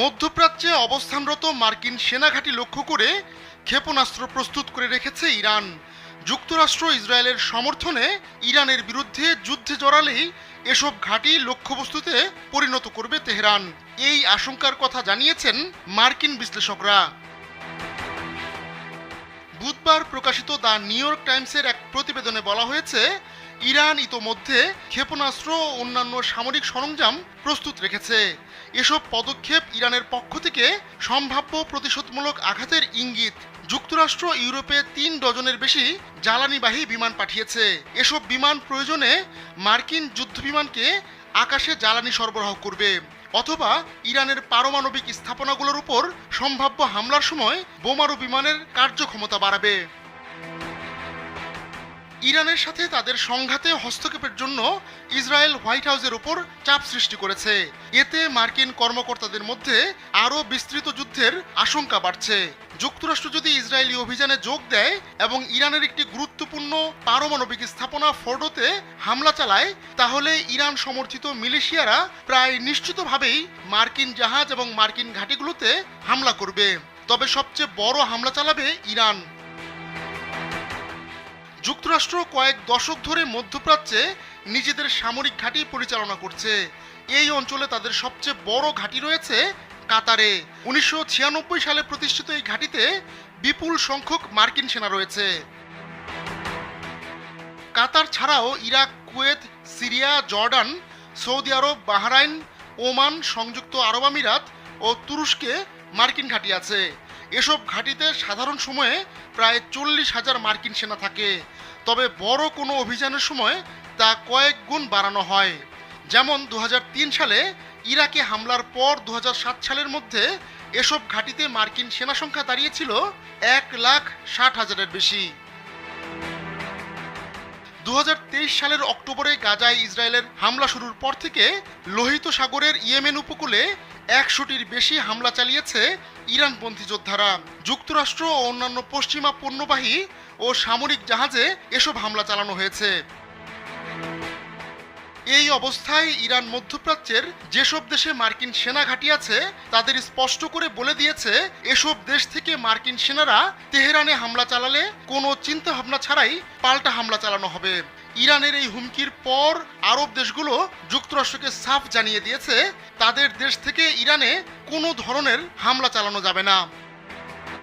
মধ্যপ্রাচ্যে অবস্থানরত মার্কিন সেনাঘাঁটি লক্ষ্য করে ক্ষেপণাস্ত্র প্রস্তুত করে রেখেছে ইরান। যুক্তরাষ্ট্র ইসরায়েলের সমর্থনে ইরানের বিরুদ্ধে যুদ্ধে জড়ালেই এসব ঘাঁটি লক্ষ্যবস্তুতে পরিণত করবে তেহরান। এই আশঙ্কার কথা জানিয়েছেন মার্কিন বিশ্লেষকরা। বুধবার প্রকাশিত দ্য নিউ ইয়র্ক টাইমসের এক প্রতিবেদনে বলা হয়েছে ইরান ইতোমধ্যে ক্ষেপণাস্ত্র ও অন্যান্য সামরিক সরঞ্জাম প্রস্তুত রেখেছে। এসব পদক্ষেপ ইরানের পক্ষ থেকে সম্ভাব্য প্রতিশোধমূলক আঘাতের ইঙ্গিত। যুক্তরাষ্ট্র ইউরোপে তিন ডজনের বেশি জ্বালানিবাহী বিমান পাঠিয়েছে। এসব বিমান প্রয়োজনে মার্কিন যুদ্ধবিমানকে আকাশে জ্বালানি সরবরাহ করবে, অথবা ইরানের পারমাণবিক স্থাপনাগুলোর উপর সম্ভাব্য হামলার সময় বোমারু বিমানের কার্যক্ষমতা বাড়াবে। ইরানের সাথে তাদের সংঘাতে হস্তক্ষেপের জন্য ইসরায়েল হোয়াইট হাউসের উপর চাপ সৃষ্টি করেছে। এতে মার্কিন কর্মকর্তাদের মধ্যে আরও বিস্তৃত যুদ্ধের আশঙ্কা বাড়ছে। যুক্তরাষ্ট্র যদি ইসরায়েলি অভিযানে যোগ দেয় এবং ইরানের একটি গুরুত্বপূর্ণ পারমাণবিক স্থাপনা ফোর্ডোতে হামলা চালায়, তাহলে ইরান সমর্থিত মিলিশিয়ারা প্রায় নিশ্চিতভাবেই মার্কিন জাহাজ এবং মার্কিন ঘাঁটিগুলোতে হামলা করবে। তবে সবচেয়ে বড় হামলা চালাবে ইরান। যুক্তরাষ্ট্র কয়েক দশক ধরে মধ্যপ্রাচ্যে নিজেদের সামরিক ঘাঁটি পরিচালনা করছে। এই অঞ্চলে তাদের সবচেয়ে বড় ঘাঁটি রয়েছে কাতারে। উনিশশো ছিয়ানব্বই সালে প্রতিষ্ঠিত এই ঘাঁটিতে বিপুল সংখ্যক মার্কিন সেনা রয়েছে। কাতার ছাড়াও Iraq, Kuwait, Syria, Jordan, Saudi Arab, Bahrain, Oman, সংযুক্ত আরব আমিরাত ও তুরস্কে মার্কিন ঘাঁটি আছে। এসব ঘাঁটিতে সাধারণ সময়ে প্রায় চল্লিশ হাজার মার্কিন সেনা থাকে। তবে বড় কোনো অভিযানের সময় তা কয়েক গুণ বাড়ানো হয়। যেমন দুহাজার তিন সালে ইরাকে হামলার পর দুহাজার সাত সালের মধ্যে এসব ঘাঁটিতে মার্কিন সেনা সংখ্যা দাঁড়িয়েছিল এক লাখ ষাট হাজারের বেশি। দু হাজার তেইশ সালের অক্টোবরে গাজায় ইসরায়েলের হামলা শুরুর পর থেকে লোহিত সাগরের ইয়েমেন উপকূলে একশোটির বেশি হামলা চালিয়েছে ইরানপন্থী যোদ্ধারা। যুক্তরাষ্ট্র ও অন্যান্য পশ্চিমা পণ্যবাহী ও সামরিক জাহাজে এসব হামলা চালানো হয়েছে। এই অবস্থায় ইরান মধ্যপ্রাচ্যের যেসব দেশে মার্কিন সেনা ঘাঁটি আছে, তাদের স্পষ্ট করে বলে দিয়েছে, এসব দেশ থেকে মার্কিন সেনারা তেহরানে হামলা চালালে কোনো চিন্তা ভাবনা ছাড়াই পাল্টা হামলা চালানো হবে। ইরানের এই হুমকির পর আরব দেশগুলো যুক্তরাষ্ট্রকে সাফ জানিয়ে দিয়েছে, তাদের দেশ থেকে ইরানে কোনো ধরনের হামলা চালানো যাবে না।